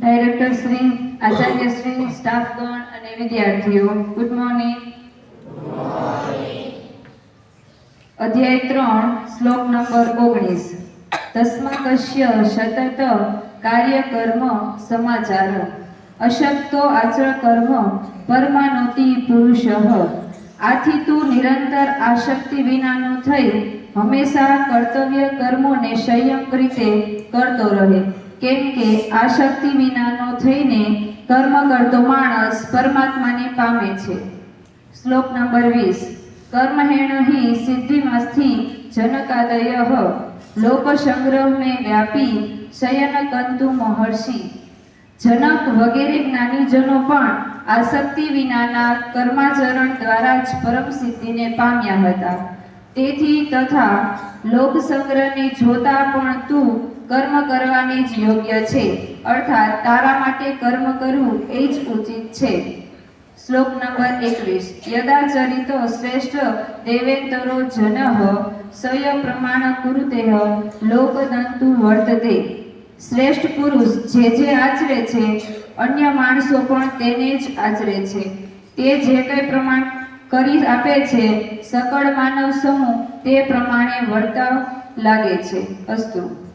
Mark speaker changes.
Speaker 1: Director Shri, Acharya Shri સ્ટાફગણ અને વિદ્યાર્થીઓ good morning અધ્યાય ત્રણ, શ્લોક નંબર ઓગણીસ. તસ્માકસ્ય સતત કાર્ય કર્મ સમાચાર. અશક્તો આચર કર્મ પરમાનોતિ પુરુષ. આથી તું નિરંતર આશક્તિ વિનાનું થઈ હંમેશા કર્તવ્ય કર્મોને સંયમ રીતે કરતો રહે. કેમ કે આસક્તિ વિનાનો થઈને કર્મ કરતો માણસ પરમાત્માને પામે છે. શ્લોક નંબર વીસ. કર્મહેણ હિ સિદ્ધિમસ્થિ જનકાદય. લોકસંગ્રહ મેં વ્યાપી શયન કંતુ મહર્ષિ. જનક વગેરે જ્ઞાનીજનો પણ આસક્તિ વિનાના કર્માચરણ દ્વારા જ પરમ સિદ્ધિને પામ્યા હતા. તેથી તથા લોક સંગ્રહને જોતા પણ તું કર્મ કરવાની જ યોગ્ય છે. અર્થાત તારા માટે કર્મ કરવું એ જ ઉચિત છે. શ્લોક નંબર એકવીસ. યદા ચરિતો શ્રેષ્ઠ દેવેતરો જનહ સય પ્રમાણ કુરુતેહ લોકદંતુ વર્તતે. શ્રેષ્ઠ પુરુષ જે જે આચરે છે, અન્ય માણસો પણ તેને જ આચરે છે. તે જે કંઈ પ્રમાણ કરી આપે છે, સકળ માનવ સમૂહ તે પ્રમાણે વર્તાવ લાગે છે. અસ્તુ.